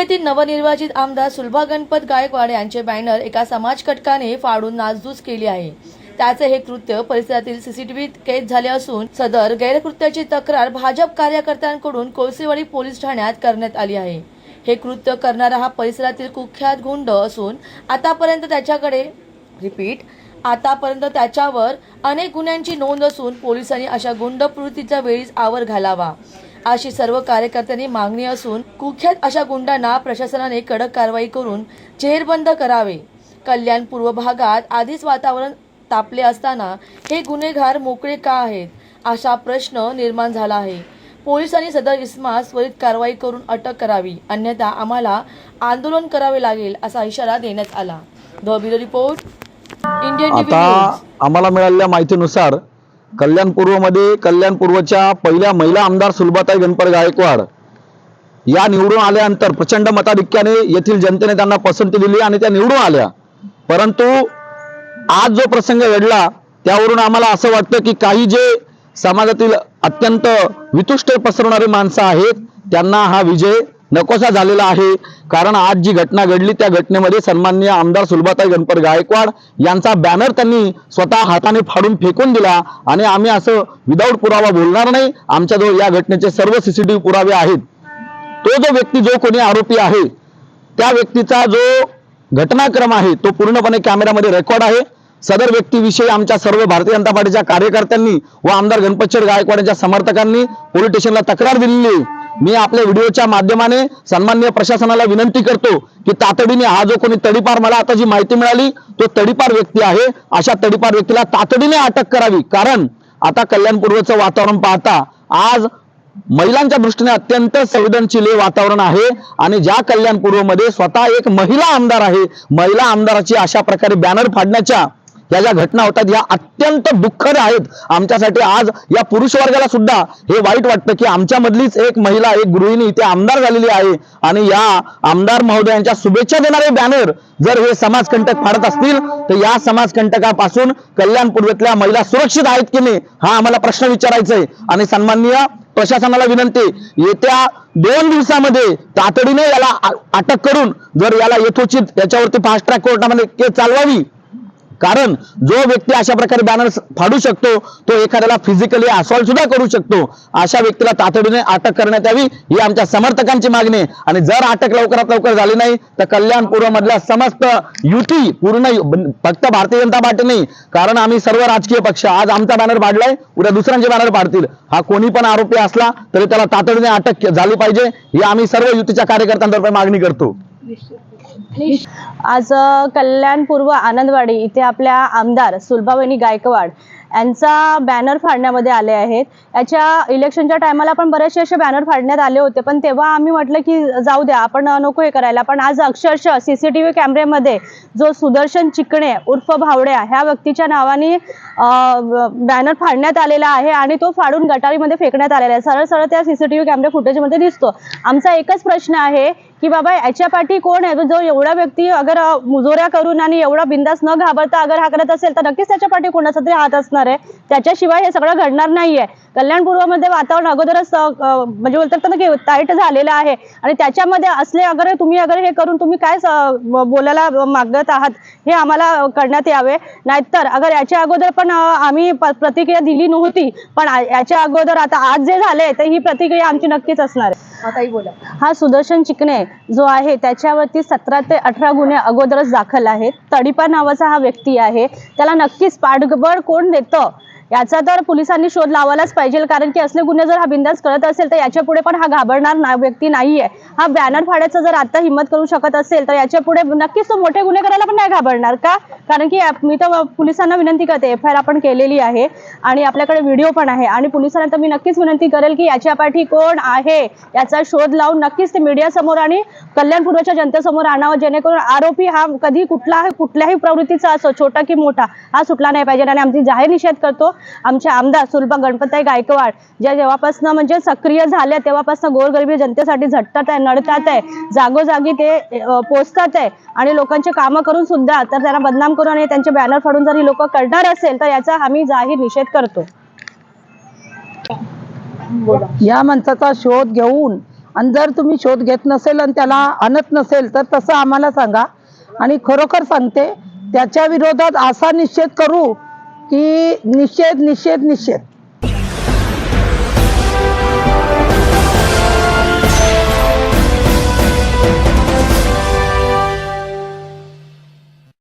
येथील नवनिर्वाचित आमदार सुलभा गणपत गायकवाड यांचे बॅनर एका समाज कटकाने फाडून नासधूस केली आहे. त्याचे हे कृत्य परिसरातील सीसीटीव्हीत कैद झाले असून सदर गैरकृत्याची तक्रार भाजप कार्यकर्त्यांकडून कोळसेवाडी पोलीस ठाण्यात करण्यात आली आहे. हे कृत्य करणारा हा परिसरातील कुख्यात गुंड असून आतापर्यंत त्याच्याकडे रिपीट आतापर्यंत त्याच्यावर अनेक गुन्ह्यांची नोंद असून पोलिसांनी अशा गुंड वेळीच आवर घालावा. अशी सर्व कार्यकर्त्यांनी मागणी असून कुख्यात अशा गुंडांना प्रशासनाने कडक कारवाई करून जेरबंद करावे. कल्याण पूर्व भागात आधीच वातावरण तापले असताना हे गुन्हेगार मोकळे का आहेत? असा प्रश्न निर्माण झाला आहे. पोलिसांनी सदर इस्मास त्वरित कारवाई करून अटक करावी. अन्यथा आम्हाला आंदोलन करावे लागेल असा इशारा देण्यात आला. द ब्युरो रिपोर्ट इंडियन आम्हाला मिळालेल्या माहितीनुसार कल्याण पूर्वमध्ये कल्याण पूर्वच्या पहिल्या महिला आमदार सुलभाताई गणपत गायकवाड या निवडून आल्यानंतर प्रचंड मताधिक्याने येथील जनतेने त्यांना पसंती दिली आणि त्या निवडून आल्या. परंतु आज जो प्रसंग घडला त्यावरून आम्हाला असं वाटतं की काही जे समाजातील अत्यंत वितुष्ट पसरवणारी माणसं आहेत त्यांना हा विजय नकोसा झालेला आहे. कारण आज जी घटना घडली त्या घटनेमध्ये सन्माननीय आमदार सुलभाताई गणपत गायकवाड यांचा बॅनर त्यांनी स्वतः हाताने फाडून फेकून दिला. आणि आम्ही असं विदाऊट पुरावा बोलणार नाही. आमच्याजवळ या घटनेचे सर्व सीसीटीव्ही पुरावे आहेत. तो जो व्यक्ती जो कोणी आरोपी आहे त्या व्यक्तीचा जो घटनाक्रम आहे तो पूर्णपणे कॅमेऱ्यामध्ये रेकॉर्ड आहे. सदर व्यक्तीविषयी आमच्या सर्व भारतीय जनता पार्टीच्या कार्यकर्त्यांनी व आमदार गणपतशेठ गायकवाड यांच्या समर्थकांनी पोलीस स्टेशनला तक्रार दिलेली मी आपल्या व्हिडिओच्या माध्यमाने सन्माननीय प्रशासनाला विनंती करतो की तातडीने हा जो कोणी तडीपार मला आता जी माहिती मिळाली तो तडीपार व्यक्ती आहे. अशा तडीपार व्यक्तीला तातडीने अटक करावी. कारण आता कल्याणपूर्वचं वातावरण पाहता आज महिलांच्या दृष्टीने अत्यंत संवेदनशील हे वातावरण आहे. आणि ज्या कल्याणपूर्वमध्ये स्वतः एक महिला आमदार आहे महिला आमदाराची अशा प्रकारे बॅनर फाडण्याच्या या ज्या घटना होतात या अत्यंत दुःखद आहेत. आमच्यासाठी आज या पुरुष वर्गाला सुद्धा हे वाईट वाटतं की आमच्यामधलीच एक महिला एक गृहिणी इथे आमदार झालेली आहे. आणि या आमदार महोदयांच्या शुभेच्छा देणारे बॅनर जर हे समाजकंटक फाडत असतील तर या समाजकंटकापासून कल्याण पूर्वेतल्या महिला सुरक्षित आहेत की नाही हा आम्हाला प्रश्न विचारायचा आहे आणि सन्माननीय प्रशासनाला विनंती येत्या दोन दिवसामध्ये तातडीने याला अटक करून जर याला यथोचित याच्यावरती फास्ट ट्रॅक कोर्टामध्ये केस चालवावी कारण जो व्यक्ती अशा प्रकारे बॅनर फाडू शकतो तो एखाद्याला फिजिकली असॉल्ट सुद्धा करू शकतो. अशा व्यक्तीला तातडीने अटक करण्यात यावी ही आमच्या समर्थकांची मागणी आणि जर अटक लवकरात लवकर झाली नाही तर कल्याण पूर्व मधल्या समस्त युती पूर्ण फक्त भारतीय जनता पार्टी नाही कारण आम्ही सर्व राजकीय पक्ष आज आमचा बॅनर पाडलाय उद्या दुसऱ्यांचे बॅनर पाडतील हा कोणी पण आरोपी असला तरी त्याला तातडीने अटक झाली पाहिजे ही आम्ही सर्व युतीच्या कार्यकर्त्यांतर्फे मागणी करतो. आज कल्याण पूर्व आनंदवाडी इथे आपल्या आमदार सुलभावहिनी गायकवाड यांचा बॅनर फाडण्यामध्ये आले आहेत. याच्या इलेक्शनच्या टायमाला पण बरेचसे असे बॅनर फाडण्यात आले होते. पण तेव्हा आम्ही म्हटलं की जाऊ द्या आपण नको हे करायला. पण आज अक्षरशः सी सी टी व्ही कॅमेऱ्यामध्ये जो सुदर्शन चिकणे उर्फ भावड्या ह्या व्यक्तीच्या नावाने बॅनर फाडण्यात आलेला आहे आणि तो फाडून गटारीमध्ये फेकण्यात आलेला आहे. सरळ सरळ त्या सीसीटीव्ही कॅमेरा फुटेजमध्ये दिसतो. आमचा एकच प्रश्न आहे की बाबा याच्या पाठी कोण आहे? जो एवढा व्यक्ती अगर मुजोऱ्या करून आणि एवढा बिंदास न घाबरता अगर हा करत असेल तर नक्कीच त्याच्या पाठी कोणाचा तरी हात असणार आहे. त्याच्याशिवाय हे सगळं घडणार नाहीये. कल्याण पूर्वमध्ये वातावरण अगोदरच म्हणजे बोलतात ना की टाईट झालेलं आहे. आणि त्याच्यामध्ये असले अगर तुम्ही अगर हे करून तुम्ही काय बोलायला मागत आहात हे आम्हाला करण्यात यावे. नाहीतर अगर याच्या अगोदर पण आम्ही प्रतिक्रिया दिली नव्हती पण याच्या अगोदर आता आज जे झाले तर ही प्रतिक्रिया आमची नक्कीच असणार आहे. बोला. हा सुदर्शन चिकणे जो आहे त्याच्यावरती सतरा ते अठरा गुन्हे अगोदरच दाखल आहेत. तडीपा नावाचा हा व्यक्ती आहे. त्याला नक्कीच पाठबळ कोण देतं? याचा तर पोलिसांनी शोध लावायलाच पाहिजे कारण की असले गुन्हे जर हा बिंदास करत असेल तर याच्यापुढे पण हा घाबरणार ना व्यक्ती नाहीये. हा बॅनर फाडायचा जर आता हिंमत करू शकत असेल तर याच्यापुढे नक्कीच तो मोठे गुन्हे करायला पण नाही घाबरणार का? कारण की मी तर पोलिसांना विनंती करते एफ आय आर आपण केलेली आहे आणि आपल्याकडे व्हिडिओ पण आहे आणि पोलिसांना तर मी नक्कीच विनंती करेल की याच्या पाठी कोण आहे? याचा शोध लावून नक्कीच ते मीडियासमोर आणि कल्याण पूर्वच्या जनतेसमोर आणावं जेणेकरून आरोपी हा कधी कुठला कुठल्याही प्रवृत्तीचा असो छोटा की मोठा हा सुटला नाही पाहिजे आणि आमची जाहीर निषेध करतो. आमचे आमदार सुलभा गणपताई गायकवाड ज्या जेव्हापासून म्हणजे सक्रिय झाल्या तेव्हापासून गोरगरिबी जनतेसाठी झटतात आहे नडतात आहे जागोजागी ते पोचतात आहे आणि लोकांचे कामं करून सुद्धा तर त्यांना बदनाम करून आणि त्यांचे बॅनर फाडून जर ही लोक करणार असेल तर याचा आम्ही जाहीर निषेध करतो. या माणसाचा शोध घेऊन आणि जर तुम्ही शोध घेत नसेल आणि त्याला आणत नसेल तर तसं आम्हाला सांगा. आणि खरोखर सांगते त्याच्या विरोधात असा निषेध करू की निषेध निषेध निषेध